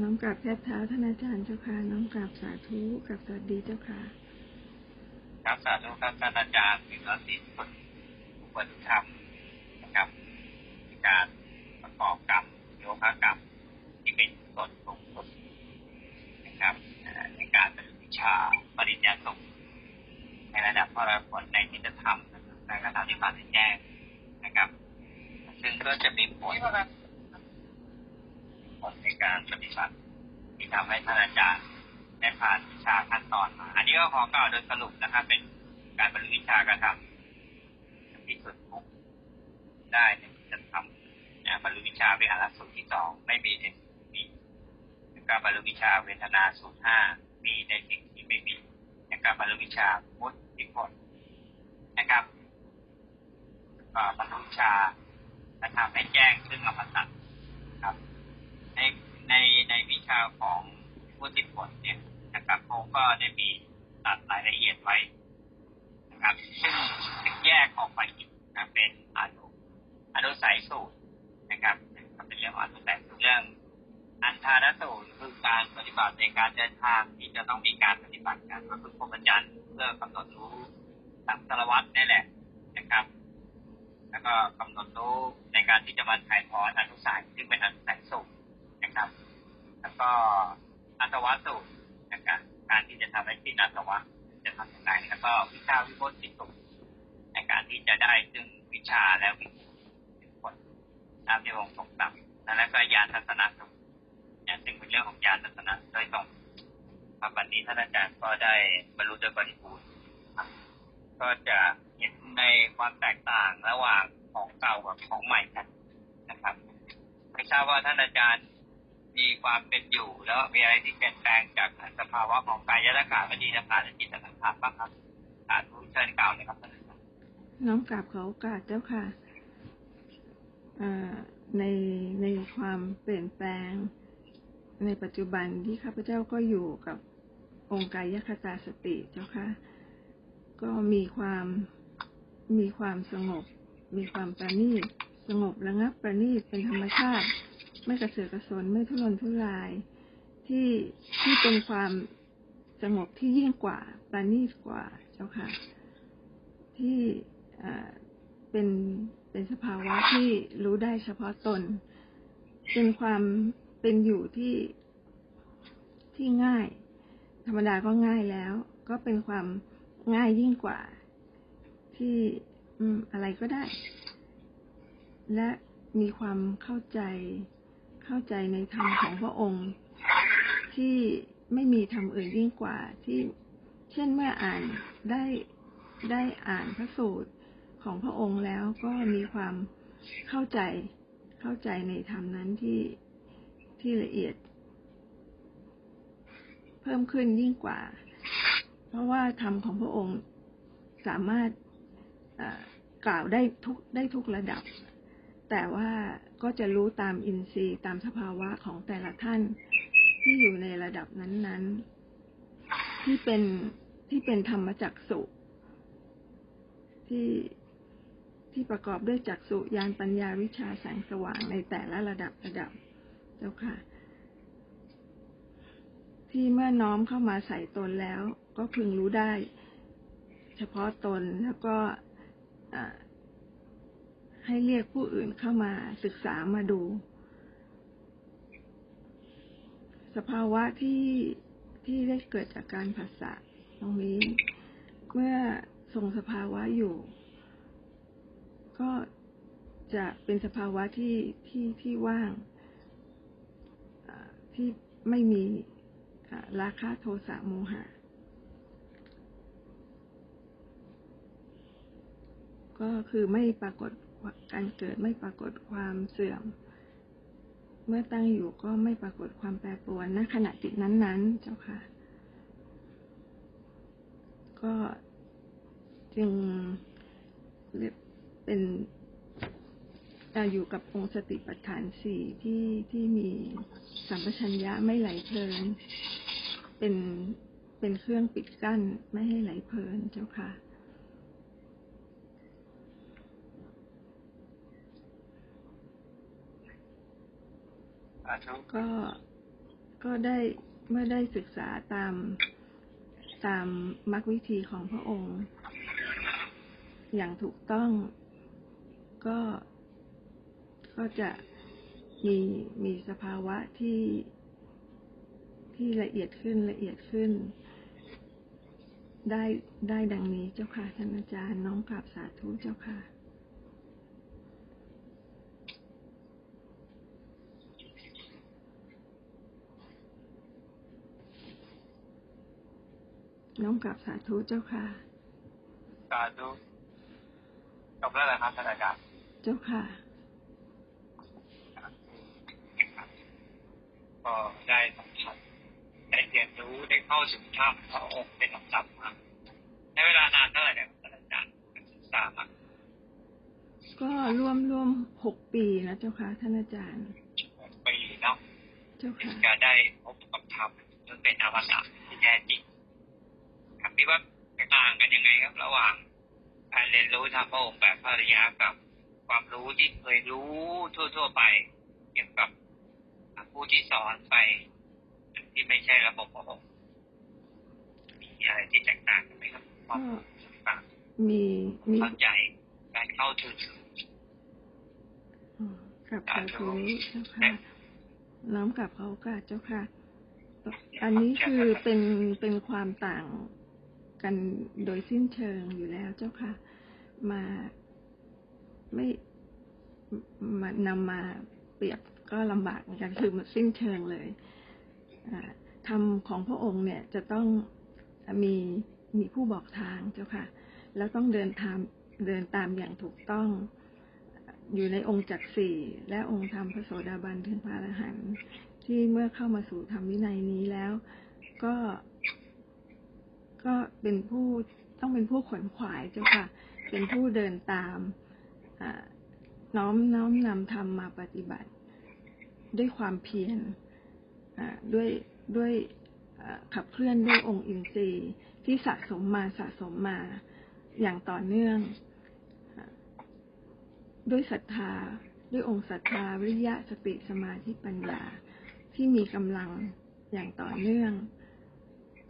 น้อมกราบแทบเท้าท่านอาจารย์เจ้าค่ะ น้อมกราบสาธุกับสวัสดีเจ้าค่ะ ครับสาธุครับท่านอาจารย์ถึงรสิทธิ์อุปธรรมนะครับในการประกอบกรรมโยคะกรรมที่เป็นส่วนสูงสุดนะครับในการเป็นวิชาปริญญาสูงในระดับพระผลในที่จะทำนะครับในระดับที่ผ่านแจ้งนะครับ ซึ่งก็จะมีผล ผลในการปฏิบัติ ที่ทำให้ท่านอาจารย์ได้ผ่านวิชาขั้นตอนมา อันนี้ก็ขอกล่าวโดยสรุปนะครับ เป็นการบรรลุวิชากระทำที่สุดทุกได้จะทำนะบรรลุวิชาวิหารสูตรที่สองไม่มีในสิ่งที่มีการบรรลุวิชาเวทนาสูตรห้ามีในสิ่งที่ไม่มีในการบรรลุวิชามุตติผลนะครับก็บรรลุวิชากระทำให้แจ้งซึ่งอมตะครับในใน ในวิชาของผู้ติดผลเนี่ยนะครับเขาก็ได้มีตัดรายละเอียดไว้นะครับซึ่งแยกออกไปอีกนะเป็นอนุอนุสัยสูตรนะครับก็เป็นเรื่องอนุสัยสูตรเรื่อง อันทานสูตรคือการปฏิบัติในการเดินทางที่จะต้องมีการปฏิบัติกันก็คือพรหมจรรย์เพื่อกำหนดรู้สังสารวัตรนี่แหละนะครับ แล้วก็กำหนดรู้ในการที่จะมาถ่ายถอนอนุสัยซึ่งเป็นอนุสัยสูตรนะครับ แล้วก็อัตวะสูตรนะครับการที่จะทำให้สิ้นอัตวะจะทำอย่างไรแล้วก็วิชาวิมุตติสูตรในการที่จะได้ซึ่งวิชาและวิมุตติผลตามที่องค์ทรงตรัสแล้วก็ญาณทัศนสูตรเนี่ยซึ่งเป็นเรื่องของญาณทัศนะโดยตรงครับวันนี้ท่านอาจารย์ก็ได้บรรลุโดยบริบูรณ์ก็จะเห็นในความแตกต่างระหว่างของเก่ากับของใหม่กันนะครับ ไม่ทราบว่าท่านอาจารย์ มีความเป็นอยู่ แล้วมีอะไรที่เปลี่ยนแปลงจากสภาวะของกายและขาวิธีและขาและจิตและสังขารบ้างครับสาธุเชิญกล่าวเลยครับน้อมกราบขอโอกาสเจ้าค่ะในในความเปลี่ยนแปลง ในปัจจุบันที่ข้าพเจ้าก็อยู่กับองค์กายคตาสติเจ้าค่ะ ก็มีความมีความสงบ มีความประณีตสงบระงับประณีตเป็นธรรมชาติ ไม่กระเสือกกระสนไม่ทุรนทุราย ที่ที่เป็นความสงบที่ยิ่งกว่าประณีตกว่าเจ้าค่ะ ที่อ่าเป็นเป็นสภาวะที่รู้ได้เฉพาะตน เป็นความเป็นอยู่ที่ที่ง่าย ธรรมดาก็ง่ายแล้ว ก็เป็นความง่ายยิ่งกว่า ที่อืมอะไรก็ได้ และมีความเข้าใจ เข้าใจในธรรมของพระองค์ ที่ไม่มีธรรมอื่นยิ่งกว่าที่เช่นเมื่ออ่านได้ได้อ่านพระสูตรของพระองค์แล้วก็มีความเข้าใจเข้าใจในธรรมนั้นที่ที่ละเอียด เพิ่มขึ้นยิ่งกว่า เพราะว่าธรรมของพระองค์สามารถกล่าวได้ทุกได้ทุกระดับ แต่ว่า ก็จะรู้ตามอินทรีย์ตามสภาวะของแต่ละท่าน ที่อยู่ในระดับนั้นๆ ที่เป็นที่เป็นธรรมจักสุที่ที่ประกอบด้วยจักสุญาณปัญญาวิชาแสงสว่างในแต่ละระดับระดับเจ้าค่ะ ที่เมื่อน้อมเข้ามาใส่ตนแล้ว ก็พึงรู้ได้ เฉพาะตนแล้วก็อ่า ให้เรียกผู้อื่นเข้ามาศึกษามาดู สภาวะที่ที่ได้เกิดจากการผัสสะตรงนี้ เมื่อทรงสภาวะอยู่ ก็จะเป็นสภาวะที่ที่ที่ว่างที่ไม่มีราคะโทสะโมหะ ก็คือไม่ปรากฏ การเกิดไม่ปรากฏความเสื่อม เมื่อตั้งอยู่ก็ไม่ปรากฏความแปรปรวนณขณะจิตนั้น ๆ เจ้าค่ะ ก็จึงเป็นอยู่กับองค์สติปัฏฐานสี่ที่ที่มีสัมปชัญญะไม่ไหลเพลิน เป็นเป็นเครื่องปิดกั้นไม่ให้ไหลเพลินเจ้าค่ะ สาธุ ก็ก็ได้เมื่อได้ศึกษาตามตามมรรควิธีของพระองค์ อย่างถูกต้องก็ก็จะมีมีสภาวะที่ที่ละเอียดขึ้นละเอียดขึ้น ได้ได้ดังนี้เจ้าค่ะท่านอาจารย์น้องกราบสาธุเจ้าค่ะ น้องกราบสาธุเจ้าค่ะ สาธุจบแล้วเหรอครับท่านอาจารย์ เจ้าค่ะ ก็ได้สัมผัสได้เรียนรู้ได้เข้าถึงถ้ำพระองค์เป็นลำดับมาในเวลานานเท่าไหร่เนี่ยท่านอาจารย์ศึกษามาก็ร่วมร่วมหกปีนะเจ้าค่ะท่านอาจารย์ปีเนาะเจ้าถึงค่ะจะได้พบกับธรรมจนเป็นอมตะที่แท้จริง ครับพี่ว่าต่างกันยังไงครับ ระหว่างการเรียนรู้ทางพระองค์แบบพระอริยะกับความรู้ที่เคยรู้ทั่ว ๆ ไป เกี่ยวกับผู้ที่สอนไป ที่ไม่ใช่ระบบพระองค์มีอะไรที่แตกต่างกันไหมครับความรู้ต่างมีมีเข้าใจการเข้าถึงอ๋อกับสาธุเจ้าค่ะน้อมกับเขาโอกาสเจ้าค่ะ อันนี้คือเป็นเป็นความต่าง กันโดยสิ้นเชิงอยู่แล้วเจ้าค่ะ มาไม่มานำมาเปรียบก็ลำบากเหมือนกันคือมันสิ้นเชิงเลยอ่าธรรมของพระองค์เนี่ยจะต้องมีมีผู้บอกทางเจ้าค่ะ แล้วต้องเดินทางเดินตามอย่างถูกต้องอยู่ในองค์จักรสี่และองค์ธรรมพระโสดาบันถึงพระอรหันต์ที่เมื่อเข้ามาสู่ธรรมวินัยนี้แล้ว ก็ ก็เป็นผู้ต้องเป็นผู้ขวนขวายเจ้าค่ะ เป็นผู้เดินตามน้อมน้อมนำธรรมมาปฏิบัติ ด้วยความเพียรด้วยด้วยขับเคลื่อนด้วยองค์อินทรีย์ที่สะสมมาสะสมมาอย่างต่อเนื่อง ด้วยศรัทธาด้วยองค์ศรัทธาวิริยะสติสมาธิปัญญาที่มีกำลังอย่างต่อเนื่อง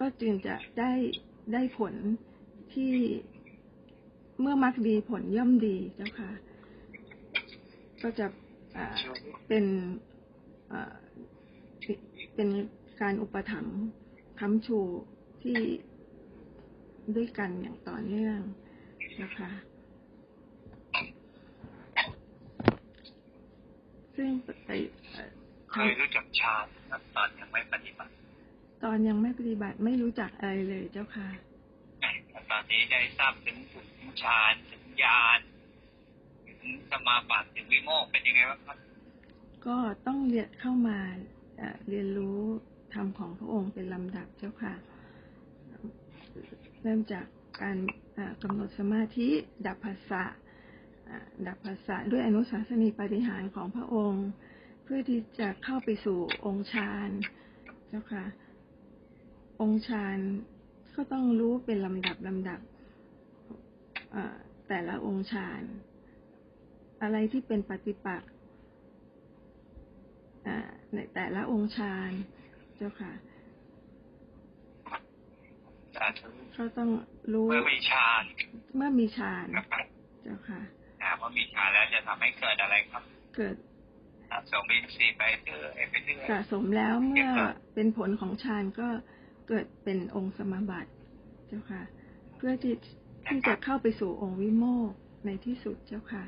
ก็จึงจะได้ได้ผลที่เมื่อมักดีผลย่อมดีเจ้าค่ะ ก็จะเป็นเป็นการอุปถัมภ์ค้ำชูที่ด้วยกันอย่างต่อเนื่องนะคะ ซึ่งเอ่อเคยรู้จักฌานครับตอนยังไม่ปฏิบัติ ตอนยังไม่ปฏิบัติไม่รู้จักอะไรเลยเจ้าค่ะแต่ตอนนี้ได้ทราบถึงถึงฌานถึงญาณถึงสมาบัติถึงวิโมกข์เป็นยังไงบ้างครับ ก็ต้องเรียนเข้ามาเอ่อเรียนรู้ธรรมของพระองค์เป็นลำดับเจ้าค่ะ เริ่มจากการเอ่อกำหนดสมาธิดับภาษะอ่าดับภาษะด้วยอนุสาสนีปาฏิหารย์ของพระองค์ เพื่อที่จะเข้าไปสู่องค์ฌานเจ้าค่ะ องค์ฌานก็ต้องรู้เป็นลำดับลำดับเอ่อแต่ละองค์ฌานอะไรที่เป็นปฏิปักษ์อ่าในแต่ละองค์ฌานเจ้าค่ะสาธุก็ต้องรู้เมื่อมีฌานเมื่อมีฌานนะครับเจ้าค่ะอ่าเมื่อมีฌานแล้วจะทำให้เกิดอะไรครับ เกิดสะสมอินทรีย์ไปเรื่อยไปเรื่อยสะสมแล้วเมื่อเป็นผลของฌานก็ เกิดเป็นองค์สมาบัติเจ้าค่ะ เพื่อที่ที่จะเข้าไปสู่องค์วิโมกในที่สุดเจ้าค่ะ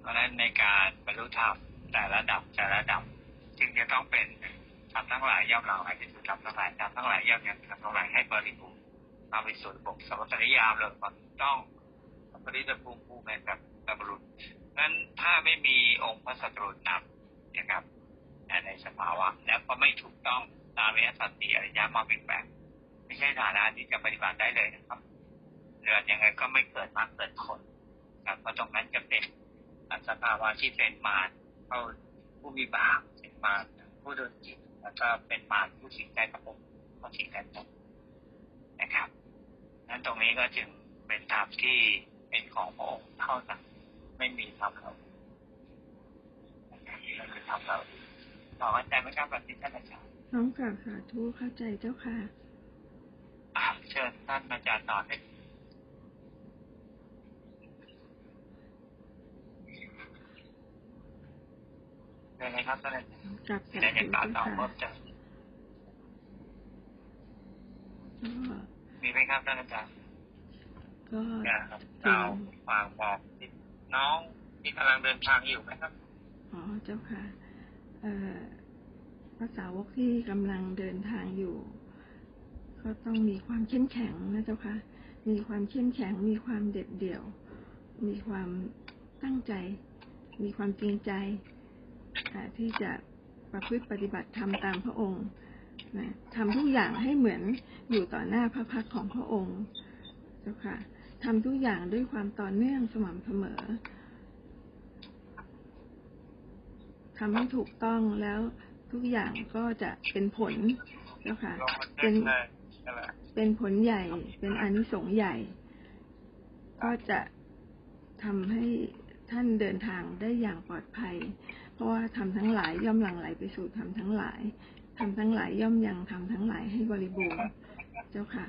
เพราะฉะนั้นในการบรรลุธรรมแต่ละดับแต่ละดับจึงจะต้องเป็นทำทั้งหลายย่อมเราให้ที่สุดทำทั้งหลายทำทั้งหลายย่อมยังทำทั้งหลายให้บริบูรณ์เอาไปสู่ระบบสวัสดิยามเลยวามถูกต้องปริตภูมิภูมิแบบแบบรุษนั้นถ้าไม่มีองค์พระสัตรุนำนะครับ ในสภาวะ แล้วก็ไม่ถูกต้องตามเวทสัตติอริยมรรคเป็นแบบไม่ใช่ฐานะที่จะปฏิบัติได้เลยนะครับเรือยังไงก็ไม่เกิดมรรคเกิดผลครับเพราะตรงนั้นจะเป็นสภาวะที่เป็นมารเข้าผู้มีบาปเป็นมารผู้โดนจิตแล้วก็เป็นมารผู้สิงใจกับผมเขาสิงกันหมดนะครับนั้นตรงนี้ก็จึงเป็นธรรมที่เป็นของพระองค์เท่านั้นไม่มีธรรมเรานะครับนี่ก็คือธรรมเรา สองเข้าใจไหมครับแบบที่ท่านอาจารย์น้อมกราบสาธุเข้าใจเจ้าค่ะอ่าเชิญท่านอาจารย์ต่อเลยเชิญเลยครับท่านอาจารย์กราบมีสาอะไรธุจะกล่าวเจ้าต่อค่ะเพิ่มเติมก็มีไหมครับท่านอาจารย์ก็อยากกล่าวฝากบอกที่น้องที่กำลังเดินทางอยู่ไหมครับ อ๋อเจ้าค่ะ เอ่อ ภาษาวกที่กำลังเดินทางอยู่ ก็ต้องมีความเข้มแข็งนะเจ้าค่ะมีความเข้มแข็ง มีความเด็ดเดี่ยว มีความตั้งใจ มีความจริงใจที่จะประพฤติปฏิบัติธรรมตามพระองค์นะทำทุกอย่างให้เหมือนอยู่ต่อหน้าพระพักของพระองค์เจ้าค่ะทำทุกอย่างด้วยความต่อเนื่องสม่ำเสมอทำให้ถูกต้องแล้ว ทุกอย่างก็จะเป็นผลเจ้าค่ะลงมาเป็เช็นคเลยใช่ไหมเป็นผลใหญ่ เป็นอานิสงส์ใหญ่ ก็จะทำให้ท่านเดินทางได้อย่างปลอดภัย เพราะว่าทำทั้งหลายย่อมหลั่งไหลไปสู่ทำทั้งหลายทำทั้งหลายย่อมยังทำทั้งหลายให้บริบูรณ์เจ้าค่ะ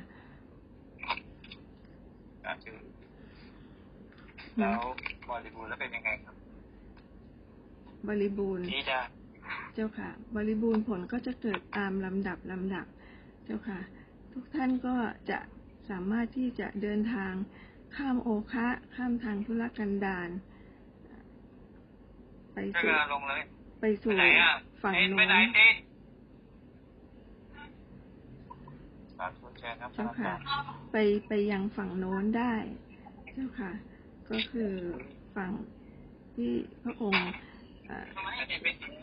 อ่าคือแล้วบริบูรณ์แล้วเป็นยังไงครับ บริบูรณ์ที่จะ เจ้าค่ะ บริบูรณ์ผลก็จะเกิดตามลำดับลำดับเจ้าค่ะ ทุกท่านก็จะสามารถที่จะเดินทางข้ามโอคะข้ามทางธุรกันดารไปช่วยสู่กันลงเลยไปไปสู่ไหนอะฝั่งเอ็นโน้ไปไหนนสิสาธุเชิญครับเจ้าค่ะ ไปไปยังฝั่งโน้นได้ เจ้าค่ะ ก็คือฝั่งที่พระองค์เอ่อ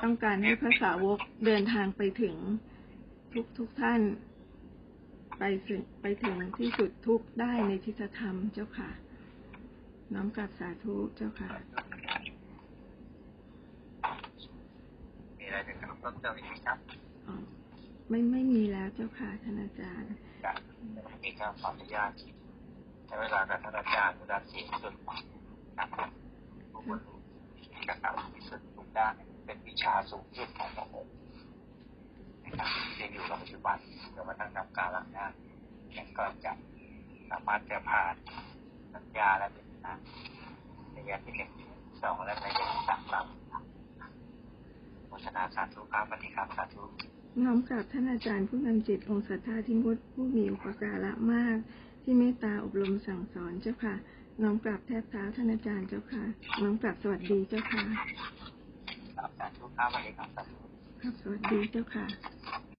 ต้องการให้พระสาวกเดินทางไปถึงทุกทุกท่าน ไปถึงไปถึงที่สุดทุกข์ได้ในทิฏฐธรรมเจ้าค่ะ น้อมกราบสาธุเจ้าค่ะมีอะไรจะกล่าวเพิ่มเติมอีกไหมครับอ๋อไม่ไม่มีแล้วเจ้าค่ะท่านอาจารย์ครับมีการขออนุญาตใช้เวลากับท่านอาจารย์ด้านเสียงส่วนนะครับผู้คนกระทำที่สุด ทุกด้เป็นวิชาสูงสุดของพระองค์นะครับที่อยู่ในปัจจุบันจนกระทั่งนำการหลังหน้ายังก็จะสามารถจะผ่านสัญญาและเป็นทางในระยะที่หนึ่งสองและในระยะที่สามครับโฆษณาสาธุครับสวัสดีครับสาธุน้อมกราบท่านอาจารย์ผู้นำจิตองค์สัทธาธิมุตผู้มีอุปการะมาก ที่เมตตาอบรมสั่งสอนเจ้าค่ะ น้อมกราบแทบเท้าท่านอาจารย์เจ้าค่ะ น้อมกราบสวัสดีเจ้าค่ะ ครับสาธุครัาสวัสดีครับสวัสดีเจ้าค่ะ